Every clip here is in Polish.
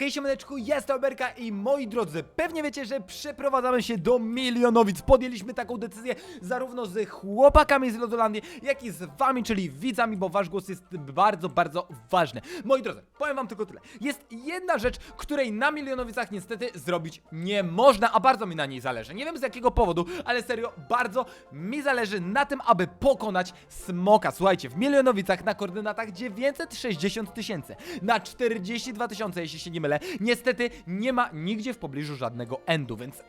Hej siemaneczku, jest Alberka i moi drodzy, pewnie wiecie, że przeprowadzamy się do Milionowic. Podjęliśmy taką decyzję zarówno z chłopakami z Lodolandii, jak i z wami, czyli widzami, bo wasz głos jest bardzo, bardzo ważny. Moi drodzy, powiem wam tylko tyle. Jest jedna rzecz, której na Milionowicach niestety zrobić nie można, a bardzo mi na niej zależy. Nie wiem z jakiego powodu, ale serio, bardzo mi zależy na tym, aby pokonać smoka. Słuchajcie, w Milionowicach na koordynatach 960 tysięcy, na 42 tysiące, jeśli się nie mylę, niestety nie ma nigdzie w pobliżu żadnego endu, więc...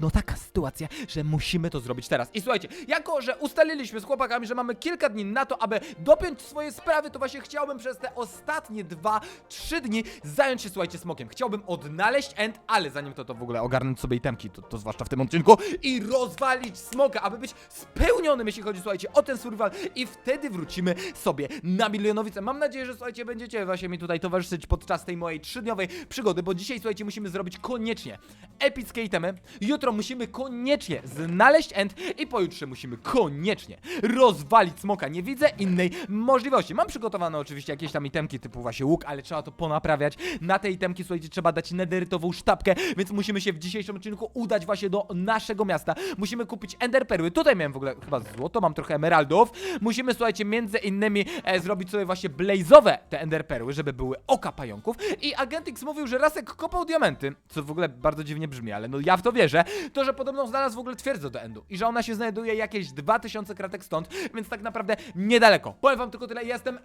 No taka sytuacja, że musimy to zrobić teraz. I słuchajcie, jako że ustaliliśmy z chłopakami, że mamy kilka dni na to, aby dopiąć swoje sprawy, to właśnie chciałbym przez te ostatnie dwa, trzy dni zająć się, słuchajcie, smokiem. Chciałbym odnaleźć end, ale zanim to, to w ogóle ogarnąć sobie itemki, to, to zwłaszcza w tym odcinku, i rozwalić smoka, aby być spełnionym, jeśli chodzi, słuchajcie, o ten survival i wtedy wrócimy sobie na Milionowice. Mam nadzieję, że, słuchajcie, będziecie właśnie mi tutaj towarzyszyć podczas tej mojej trzydniowej przygody, bo dzisiaj, słuchajcie, musimy zrobić koniecznie epickie itemy, jutro musimy koniecznie znaleźć end i pojutrze musimy koniecznie rozwalić smoka. Nie widzę innej możliwości. Mam przygotowane oczywiście jakieś tam itemki typu właśnie łuk, ale trzeba to ponaprawiać. Na te itemki, słuchajcie, trzeba dać nederytową sztabkę, więc musimy się w dzisiejszym odcinku udać właśnie do naszego miasta. Musimy kupić enderperły. Tutaj miałem w ogóle chyba złoto, mam trochę emeraldów. Musimy, słuchajcie, między innymi e, zrobić sobie właśnie blaze'owe te enderperły, żeby były oka pająków. I Agent X mówił, że Rasek kopał diamenty, co w ogóle bardzo dziwnie brzmi, ale no ja w to wierzę, to, że podobno znalazł w ogóle twierdzę do endu i że ona się znajduje jakieś 2000 kratek stąd, więc tak naprawdę niedaleko. Powiem wam tylko tyle, jestem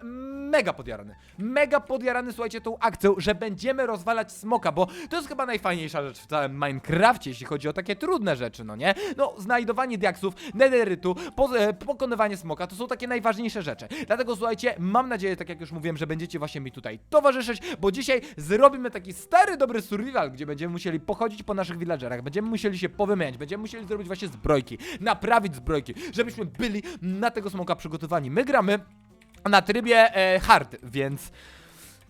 mega podjarany. Mega podjarany, słuchajcie, tą akcją, że będziemy rozwalać smoka, bo to jest chyba najfajniejsza rzecz w całym Minecrafcie, jeśli chodzi o takie trudne rzeczy, no nie? No, znajdowanie diaksów, nederytu, e, pokonywanie smoka, to są takie najważniejsze rzeczy. Dlatego, słuchajcie, mam nadzieję, tak jak już mówiłem, że będziecie właśnie mi tutaj towarzyszyć, bo dzisiaj zrobimy taki stary, dobry survival, gdzie będziemy musieli pochodzić po naszych villagerach, będziemy musieli się powymieniać, będziemy musieli zrobić właśnie zbrojki, naprawić zbrojki, żebyśmy byli na tego smoka przygotowani. My gramy na trybie e, hard, więc...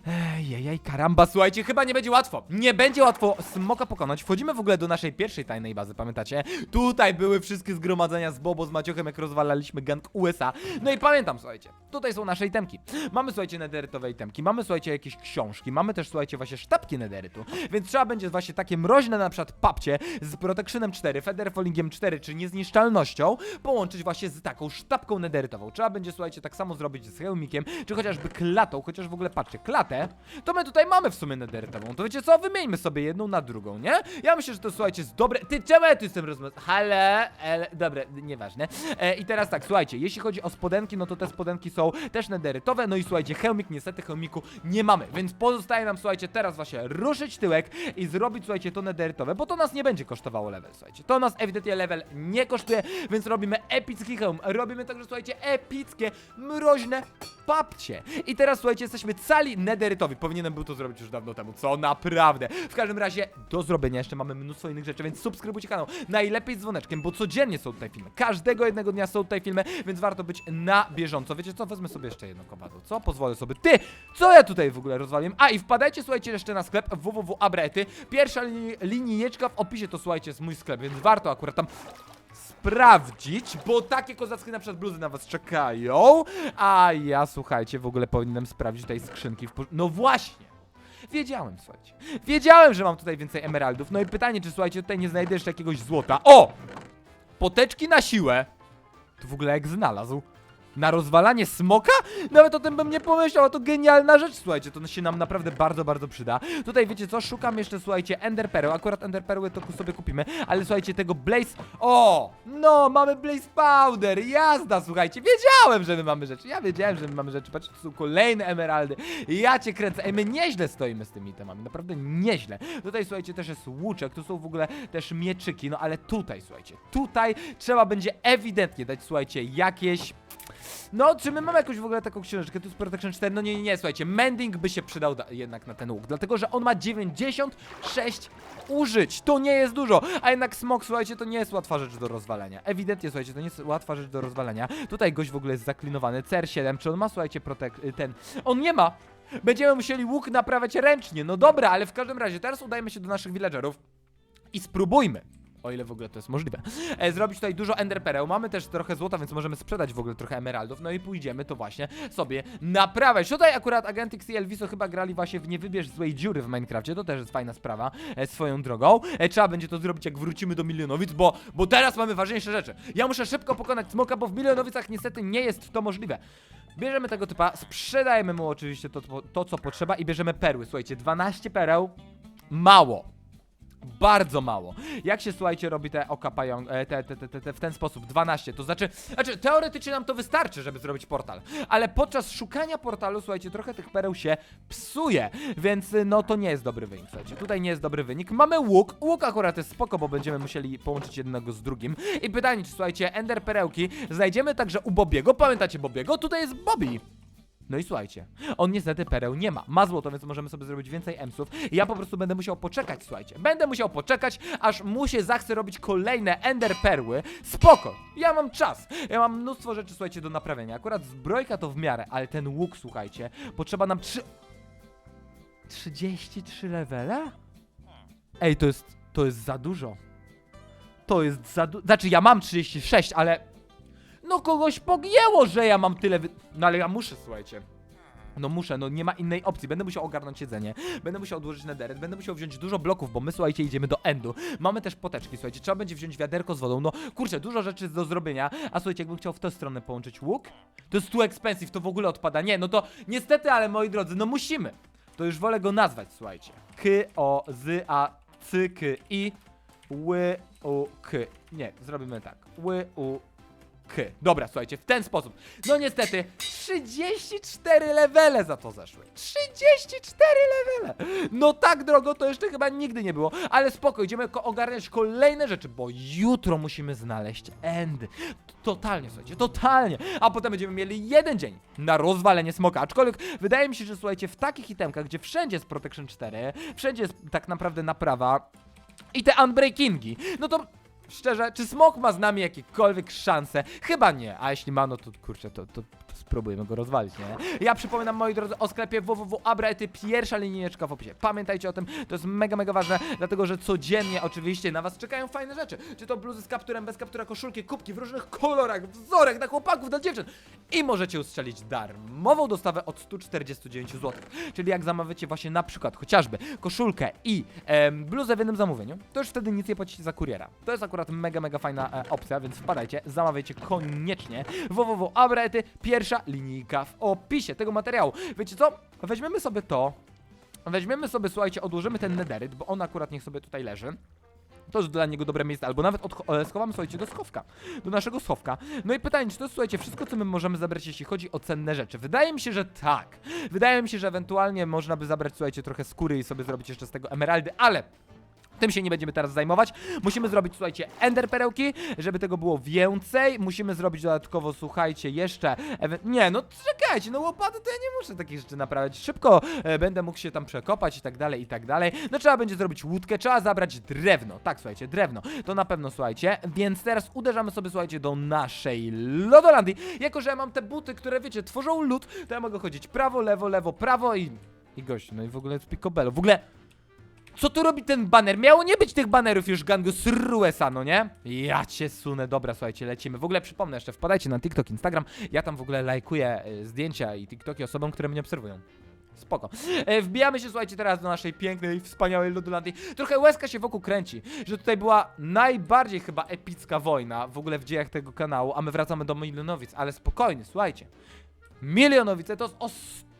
Ejej, karamba, słuchajcie, chyba nie będzie łatwo. Nie będzie łatwo smoka pokonać. Wchodzimy w ogóle do naszej pierwszej tajnej bazy, pamiętacie? Tutaj były wszystkie zgromadzenia z Bobo, z Maciochem, jak rozwalaliśmy gang USA. No i pamiętam, słuchajcie, tutaj są nasze itemki. Mamy, słuchajcie, nederytowe itemki, mamy, słuchajcie, jakieś książki, mamy też, słuchajcie, właśnie sztabki nederytu, więc trzeba będzie właśnie takie mroźne na przykład papcie z Protectionem 4, Featherfallingiem 4, czy niezniszczalnością, połączyć właśnie z taką sztabką nederytową. Trzeba będzie, słuchajcie, tak samo zrobić z hełmikiem, czy chociażby klatą, chociaż w ogóle, patrzcie, klatę, to my tutaj mamy w sumie nederytową. To wiecie co, wymieńmy sobie jedną na drugą, nie? Ja myślę, że to, słuchajcie, jest dobre... Ty, czemu ja tu jestem rozmawiać? Hale, ele, dobre, nieważne. E, I teraz tak, słuchajcie, jeśli chodzi o spodenki, no to te spodenki są też nederytowe, no i słuchajcie, hełmik, niestety hełmiku nie mamy, więc pozostaje nam, słuchajcie, teraz właśnie ruszyć tyłek i zrobić, słuchajcie, to nederytowe, bo to nas nie będzie kosztowało level, słuchajcie. To nas ewidentnie level nie kosztuje, więc robimy epicki hełm, robimy także, słuchajcie, epickie, mroźne papcie. I teraz, słuchajcie, jesteśmy cali nederytowi. Powinienem był to zrobić już dawno temu, co naprawdę. W każdym razie, do zrobienia jeszcze mamy mnóstwo innych rzeczy, więc subskrybujcie kanał. Najlepiej z dzwoneczkiem, bo codziennie są tutaj filmy. Każdego jednego dnia są tutaj filmy, więc warto być na bieżąco. Wiecie co? Wezmę sobie jeszcze jedno kowadło, co? Pozwolę sobie. Ty! Co ja tutaj w ogóle rozwaliłem? A, i wpadajcie, słuchajcie, jeszcze na sklep www.abrety. Pierwsza li linijeczka w opisie to, słuchajcie, jest mój sklep, więc warto akurat tam sprawdzić, bo takie kozackie na przykład bluzy na was czekają, a ja, słuchajcie, w ogóle powinienem sprawdzić tutaj skrzynki w No właśnie! Wiedziałem, słuchajcie. Wiedziałem, że mam tutaj więcej emeraldów. No i pytanie, czy słuchajcie, tutaj nie znajdę jeszcze jakiegoś złota. O! Poteczki na siłę. To w ogóle jak znalazł. Na rozwalanie smoka? Nawet o tym bym nie pomyślał, a to genialna rzecz, słuchajcie, to się nam naprawdę bardzo, bardzo przyda. Tutaj wiecie co, szukam jeszcze, słuchajcie, enderpereł, akurat enderperły to sobie kupimy, ale słuchajcie, tego blaze... O! No, mamy blaze powder, jazda, słuchajcie, wiedziałem, że my mamy rzeczy, ja wiedziałem, że my mamy rzeczy, patrzcie, są kolejne emeraldy, ja cię kręcę, ej, my nieźle stoimy z tymi temami, naprawdę nieźle. Tutaj, słuchajcie, też jest łuczek, tu są w ogóle też mieczyki, no ale tutaj, słuchajcie, tutaj trzeba będzie ewidentnie dać, słuchajcie, jakieś... No, czy my mamy jakąś w ogóle taką książeczkę? Tu jest Protection 4. No nie, nie, słuchajcie, Mending by się przydał da- jednak na ten łuk, dlatego że on ma 96 użyć. To nie jest dużo, a jednak smok, słuchajcie, to nie jest łatwa rzecz do rozwalenia. Ewidentnie, słuchajcie, to nie jest łatwa rzecz do rozwalenia. Tutaj gość w ogóle jest zaklinowany. CR7, czy on ma, słuchajcie, protek... y, ten... On nie ma! Będziemy musieli łuk naprawiać ręcznie. No dobra, ale w każdym razie teraz udajmy się do naszych villagerów i spróbujmy O ile w ogóle to jest możliwe. E, zrobić tutaj dużo ender pereł. Mamy też trochę złota, więc możemy sprzedać w ogóle trochę emeraldów. No i pójdziemy to właśnie sobie naprawiać. Tutaj akurat Agentix i Elviso chyba grali właśnie w Nie wybierz złej dziury w Minecrafcie. To też jest fajna sprawa e, swoją drogą. E, trzeba będzie to zrobić jak wrócimy do milionowic, bo, bo teraz mamy ważniejsze rzeczy. Ja muszę szybko pokonać smoka, bo w milionowicach niestety nie jest to możliwe. Bierzemy tego typa, sprzedajemy mu oczywiście to, to, to co potrzeba i bierzemy perły. Słuchajcie, 12 pereł. Mało. Bardzo mało. Jak się słuchajcie robi te okapają, e, te, te, te, te, te w ten sposób 12, to znaczy, znaczy teoretycznie nam to wystarczy, żeby zrobić portal, ale podczas szukania portalu, słuchajcie, trochę tych pereł się psuje, więc y, no to nie jest dobry wynik, słuchajcie, tutaj nie jest dobry wynik. Mamy łuk, łuk akurat jest spoko, bo będziemy musieli połączyć jednego z drugim i pytanie, czy słuchajcie, ender perełki znajdziemy także u Bobiego, pamiętacie Bobiego? Tutaj jest Bobby. No i słuchajcie, on niestety pereł nie ma. Ma złoto, więc możemy sobie zrobić więcej emsów. Ja po prostu będę musiał poczekać, słuchajcie. Będę musiał poczekać, aż mu się zachce robić kolejne ender perły. Spoko, ja mam czas. Ja mam mnóstwo rzeczy, słuchajcie, do naprawienia. Akurat zbrojka to w miarę, ale ten łuk, słuchajcie, potrzeba nam trzy... 33 levele? Ej, to jest, to jest za dużo. To jest za dużo. Znaczy, ja mam 36, ale no kogoś pogięło, że ja mam tyle wy... No ale ja muszę, słuchajcie. No muszę, no nie ma innej opcji. Będę musiał ogarnąć jedzenie, będę musiał odłożyć nederet, będę musiał wziąć dużo bloków, bo my, słuchajcie, idziemy do endu. Mamy też poteczki, słuchajcie, trzeba będzie wziąć wiaderko z wodą. No kurczę, dużo rzeczy do zrobienia. A słuchajcie, jakbym chciał w tę stronę połączyć łuk, to jest too expensive, to w ogóle odpada. Nie, no to niestety, ale moi drodzy, no musimy. To już wolę go nazwać, słuchajcie. K, O, Z, A, C, K, I, Ły, U, K. Nie, zrobimy tak. Ły, U, Dobra, słuchajcie, w ten sposób. No niestety, 34 levele za to zeszły. 34 levele! No tak drogo to jeszcze chyba nigdy nie było, ale spoko, idziemy ogarniać kolejne rzeczy, bo jutro musimy znaleźć end. Totalnie, słuchajcie, totalnie. A potem będziemy mieli jeden dzień na rozwalenie smoka. Aczkolwiek wydaje mi się, że słuchajcie, w takich itemkach, gdzie wszędzie jest Protection 4, wszędzie jest tak naprawdę naprawa i te unbreakingi, no to szczerze, czy Smok ma z nami jakiekolwiek szanse? Chyba nie, a jeśli ma, no to kurczę, to, to, to spróbujemy go rozwalić, nie? Ja przypominam, moi drodzy, o sklepie www.abraety, pierwsza linijeczka w opisie. Pamiętajcie o tym, to jest mega, mega ważne, dlatego, że codziennie oczywiście na was czekają fajne rzeczy. Czy to bluzy z kapturem, bez kaptura, koszulki, kubki w różnych kolorach, wzorach dla chłopaków, dla dziewczyn. I możecie ustrzelić darmową dostawę od 149 zł. Czyli jak zamawiacie właśnie na przykład chociażby koszulkę i em, bluzę w jednym zamówieniu, to już wtedy nic nie płacicie za kuriera. To jest akurat mega, mega fajna e, opcja, więc wpadajcie, zamawiajcie koniecznie. www.abrety, pierwsza linijka w opisie tego materiału. Wiecie co? Weźmiemy sobie to, weźmiemy sobie, słuchajcie, odłożymy ten nederyt, bo on akurat niech sobie tutaj leży. To jest dla niego dobre miejsce, albo nawet e, schowamy, słuchajcie, do schowka. Do naszego schowka. No i pytanie, czy to jest, słuchajcie, wszystko, co my możemy zabrać, jeśli chodzi o cenne rzeczy? Wydaje mi się, że tak. Wydaje mi się, że ewentualnie można by zabrać, słuchajcie, trochę skóry i sobie zrobić jeszcze z tego emeraldy, ale tym się nie będziemy teraz zajmować. Musimy zrobić, słuchajcie, ender perełki, żeby tego było więcej. Musimy zrobić dodatkowo, słuchajcie, jeszcze. Nie, no czekajcie, no łopaty to ja nie muszę takich rzeczy naprawiać. Szybko e, będę mógł się tam przekopać i tak dalej, i tak dalej. No trzeba będzie zrobić łódkę, trzeba zabrać drewno. Tak, słuchajcie, drewno. To na pewno, słuchajcie. Więc teraz uderzamy sobie, słuchajcie, do naszej Lodolandii. Jako, że ja mam te buty, które, wiecie, tworzą lód, to ja mogę chodzić prawo, lewo, lewo, prawo i... I gość, no i w ogóle jest picobello. W ogóle co tu robi ten baner? Miało nie być tych banerów już gangu Sruesa, no nie? Ja cię sunę, dobra, słuchajcie, lecimy. W ogóle przypomnę jeszcze, wpadajcie na TikTok, Instagram. Ja tam w ogóle lajkuję e, zdjęcia i TikToki osobom, które mnie obserwują. Spoko. E, wbijamy się, słuchajcie, teraz do naszej pięknej, wspaniałej Lodolandii. Trochę łezka się wokół kręci, że tutaj była najbardziej chyba epicka wojna w ogóle w dziejach tego kanału, a my wracamy do Milionowic, ale spokojnie, słuchajcie. Milionowice to jest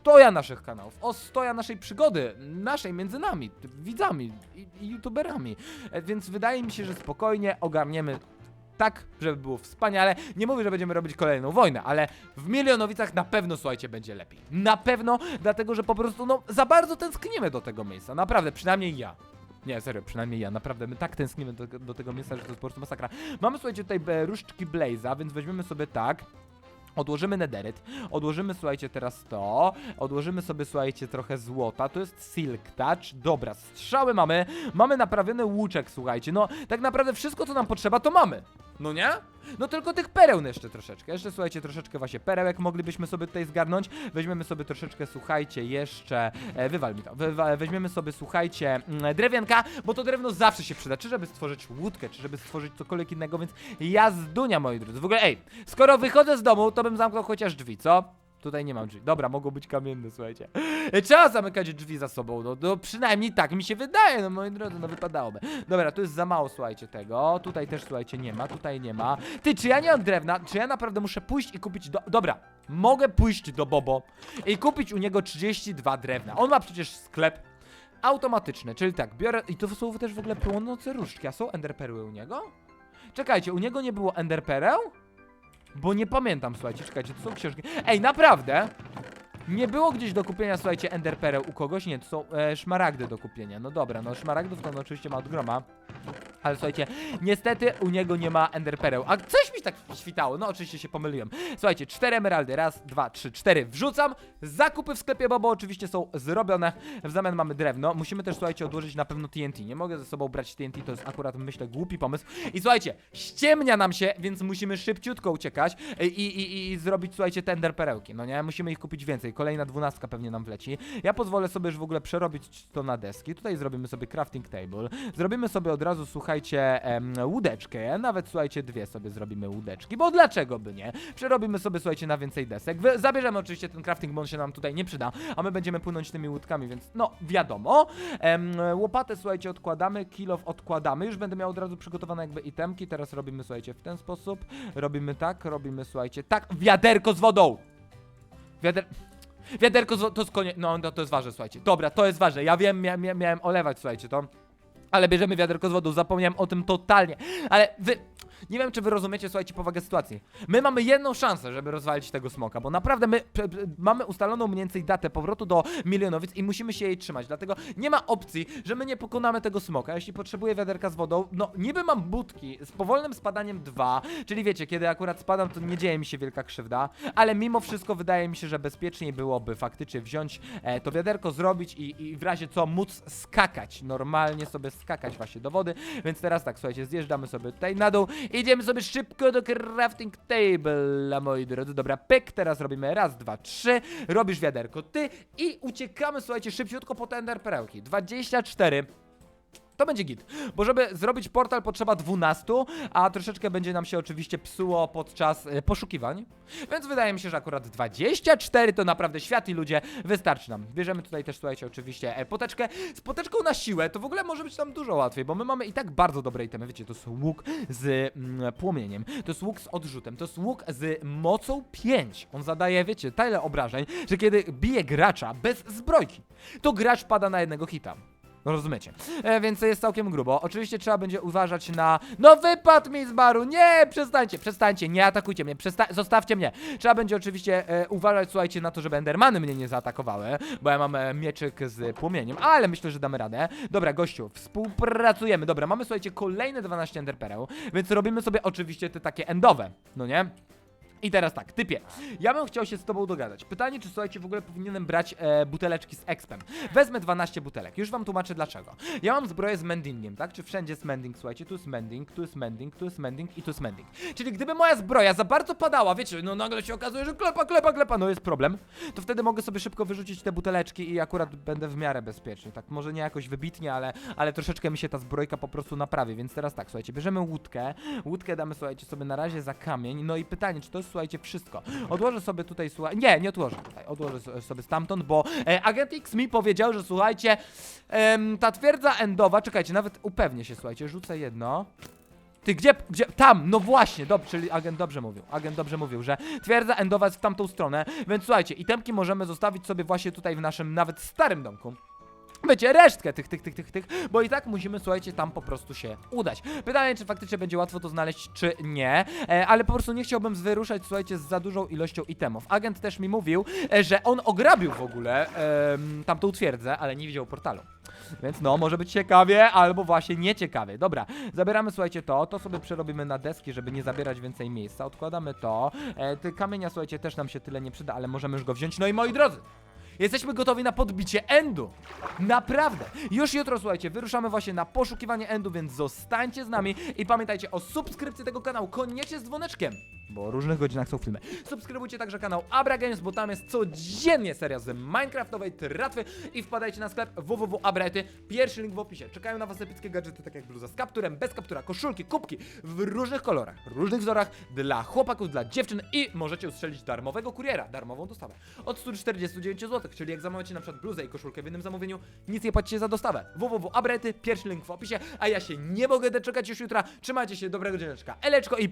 ostoja naszych kanałów, ostoja naszej przygody, naszej między nami, widzami i, i youtuberami. E, Więc wydaje mi się, że spokojnie ogarniemy tak, żeby było wspaniale. Nie mówię, że będziemy robić kolejną wojnę, ale w Milionowicach na pewno, słuchajcie, będzie lepiej. Na pewno, dlatego, że po prostu, no, za bardzo tęsknimy do tego miejsca. Naprawdę, przynajmniej ja. Nie, serio, przynajmniej ja, naprawdę, my tak tęsknimy do, do tego miejsca, że to jest po prostu masakra. Mamy, słuchajcie, tutaj e, różdżki Blaze'a, więc weźmiemy sobie tak. Odłożymy nederyt, odłożymy, słuchajcie, teraz to, odłożymy sobie, słuchajcie, trochę złota, to jest silk touch, dobra, strzały mamy, mamy naprawiony łuczek, słuchajcie, no, tak naprawdę wszystko, co nam potrzeba, to mamy. No nie? No tylko tych pereł jeszcze troszeczkę. Jeszcze słuchajcie, troszeczkę właśnie perełek moglibyśmy sobie tutaj zgarnąć. Weźmiemy sobie troszeczkę, słuchajcie, jeszcze. E, wywal mi to. Weźmiemy sobie, słuchajcie, mm, drewienka, bo to drewno zawsze się przyda. Czy żeby stworzyć łódkę, czy żeby stworzyć cokolwiek innego, więc jazdunia, moi drodzy. W ogóle, ej, skoro wychodzę z domu, to bym zamknął chociaż drzwi, co? Tutaj nie mam drzwi. Dobra, mogą być kamienne, słuchajcie. E, Trzeba zamykać drzwi za sobą, no, no przynajmniej tak mi się wydaje, no moi drodzy, no wypadałoby. Dobra, tu jest za mało, słuchajcie, tego. Tutaj też, słuchajcie, nie ma, tutaj nie ma. Ty, czy ja nie mam drewna? Czy ja naprawdę muszę pójść i kupić do... Dobra, mogę pójść do Bobo i kupić u niego 32 drewna. On ma przecież sklep automatyczny, czyli tak, biorę... I to są też w ogóle płonące różdżki, a są enderperły u niego? Czekajcie, u niego nie było enderpereł? Bo nie pamiętam, słuchajcie, czekajcie, to są książki. Ej, naprawdę? Nie było gdzieś do kupienia, słuchajcie, enderpereł u kogoś? Nie, to są e, szmaragdy do kupienia. No dobra, no szmaragdów to on oczywiście ma od groma. Ale słuchajcie, niestety u niego nie ma enderpereł. A coś mi tak świtało, no oczywiście się pomyliłem. Słuchajcie, cztery emeraldy, raz, dwa, trzy, cztery. Wrzucam. Zakupy w sklepie Bobo oczywiście są zrobione. W zamian mamy drewno. Musimy też, słuchajcie, odłożyć na pewno TNT. Nie mogę ze sobą brać TNT, to jest akurat, myślę, głupi pomysł. I słuchajcie, ściemnia nam się, więc musimy szybciutko uciekać i, i, i, zrobić, słuchajcie, te enderperełki. No nie, musimy ich kupić więcej. Kolejna dwunastka pewnie nam wleci. Ja pozwolę sobie już w ogóle przerobić to na deski. Tutaj zrobimy sobie crafting table. Zrobimy sobie od razu, słuchajcie, em, łódeczkę. Nawet, słuchajcie, dwie sobie zrobimy łódeczki, bo dlaczego by nie? Przerobimy sobie, słuchajcie, na więcej desek. Wy, zabierzemy oczywiście ten crafting, bo on się nam tutaj nie przyda, a my będziemy płynąć tymi łódkami, więc no, wiadomo. Łopatę, słuchajcie, odkładamy, kilof odkładamy. Już będę miał od razu przygotowane jakby itemki. Teraz robimy, słuchajcie, w ten sposób. Robimy tak, robimy, słuchajcie, tak. Wiaderko z wodą! Wiader... Wiaderko z to jest konie... No, no, to jest ważne, słuchajcie. Dobra, to jest ważne. Ja wiem, mia, miałem olewać, słuchajcie, to... Ale bierzemy wiaderko z wodą, zapomniałem o tym totalnie. Ale wy... Nie wiem, czy wy rozumiecie, słuchajcie, powagę sytuacji. My mamy jedną szansę, żeby rozwalić tego smoka, bo naprawdę my mamy ustaloną mniej więcej datę powrotu do milionowic i musimy się jej trzymać. Dlatego nie ma opcji, że my nie pokonamy tego smoka. Jeśli potrzebuję wiaderka z wodą, no niby mam budki z powolnym spadaniem 2, czyli wiecie, kiedy akurat spadam, to nie dzieje mi się wielka krzywda, ale mimo wszystko wydaje mi się, że bezpieczniej byłoby faktycznie wziąć e, to wiaderko, zrobić i, i w razie co móc skakać, normalnie sobie skakać właśnie do wody, więc teraz tak, słuchajcie, zjeżdżamy sobie tutaj na dół, idziemy sobie szybko do crafting table, moi drodzy, dobra, pyk, teraz robimy raz, dwa, trzy, robisz wiaderko ty i uciekamy, słuchajcie, szybciutko po te ender perełki, 24 to będzie git, bo żeby zrobić portal potrzeba 12, a troszeczkę będzie nam się oczywiście psuło podczas e, poszukiwań. Więc wydaje mi się, że akurat 24 to naprawdę świat i ludzie wystarczy nam. Bierzemy tutaj też, słuchajcie, oczywiście e, poteczkę. Z poteczką na siłę to w ogóle może być nam dużo łatwiej, bo my mamy i tak bardzo dobre itemy. Wiecie, to jest łuk z mm, płomieniem, to jest łuk z odrzutem, to jest łuk z mocą 5. On zadaje, wiecie, tyle obrażeń, że kiedy bije gracza bez zbrojki, to gracz pada na jednego hita. No rozumiecie. E, więc jest całkiem grubo. Oczywiście trzeba będzie uważać na... No wypadł mi z baru! Nie! Przestańcie, przestańcie, nie atakujcie mnie, przesta... zostawcie mnie. Trzeba będzie oczywiście e, uważać, słuchajcie, na to, żeby endermany mnie nie zaatakowały, bo ja mam e, mieczyk z płomieniem, ale myślę, że damy radę. Dobra, gościu, współpracujemy. Dobra, mamy, słuchajcie, kolejne 12 enderpereł, więc robimy sobie oczywiście te takie endowe, no nie? I teraz tak, typie, ja bym chciał się z tobą dogadać. Pytanie, czy słuchajcie, w ogóle powinienem brać e, buteleczki z expem. Wezmę 12 butelek, już wam tłumaczę dlaczego. Ja mam zbroję z mendingiem, tak? Czy wszędzie jest mending, słuchajcie, tu jest mending, tu jest mending, tu jest mending i tu jest mending. Czyli gdyby moja zbroja za bardzo padała, wiecie, no nagle się okazuje, że klepa, klepa, klepa, no jest problem, to wtedy mogę sobie szybko wyrzucić te buteleczki i akurat będę w miarę bezpieczny. Tak, może nie jakoś wybitnie, ale, ale troszeczkę mi się ta zbrojka po prostu naprawi, więc teraz tak, słuchajcie, bierzemy łódkę, łódkę damy, słuchajcie, sobie na razie za kamień, no i pytanie, czy to jest, słuchajcie, wszystko. Odłożę sobie tutaj, słuchaj, nie, nie odłożę tutaj, odłożę so- sobie stamtąd, bo e, agent X mi powiedział, że słuchajcie, ta twierdza endowa, czekajcie, nawet upewnię się, słuchajcie, rzucę jedno. Ty, gdzie, gdzie, tam, no właśnie, dobrze, czyli agent dobrze mówił, agent dobrze mówił, że twierdza endowa jest w tamtą stronę, więc słuchajcie, itemki możemy zostawić sobie właśnie tutaj w naszym nawet starym domku. Wiecie, resztkę tych, tych, tych, tych, tych, bo i tak musimy, słuchajcie, tam po prostu się udać. Pytanie, czy faktycznie będzie łatwo to znaleźć, czy nie, e, ale po prostu nie chciałbym wyruszać, słuchajcie, z za dużą ilością itemów. Agent też mi mówił, e, że on ograbił w ogóle em, tamtą twierdzę, ale nie widział portalu. Więc no, może być ciekawie, albo właśnie nieciekawie. Dobra, zabieramy, słuchajcie, to, to sobie przerobimy na deski, żeby nie zabierać więcej miejsca. Odkładamy to. E, kamienia, słuchajcie, też nam się tyle nie przyda, ale możemy już go wziąć. No i moi drodzy, Jesteśmy gotowi na podbicie endu. Naprawdę. Już jutro, słuchajcie, wyruszamy właśnie na poszukiwanie endu, więc zostańcie z nami i pamiętajcie o subskrypcji tego kanału, koniecznie z dzwoneczkiem, bo o różnych godzinach są filmy. Subskrybujcie także kanał Abra Games, bo tam jest codziennie seria z Minecraftowej tratwy i wpadajcie na sklep www.abrety. Pierwszy link w opisie. Czekają na was epickie gadżety, tak jak bluza z kapturem, bez kaptura, koszulki, kubki w różnych kolorach, różnych wzorach dla chłopaków, dla dziewczyn i możecie ustrzelić darmowego kuriera, darmową dostawę od 149 zł, czyli jak zamawiacie na przykład bluzę i koszulkę w jednym zamówieniu, nic nie płacicie za dostawę. www.abrety, pierwszy link w opisie, a ja się nie mogę doczekać już jutra. Trzymajcie się, dobrego dzieneczka. Eleczko i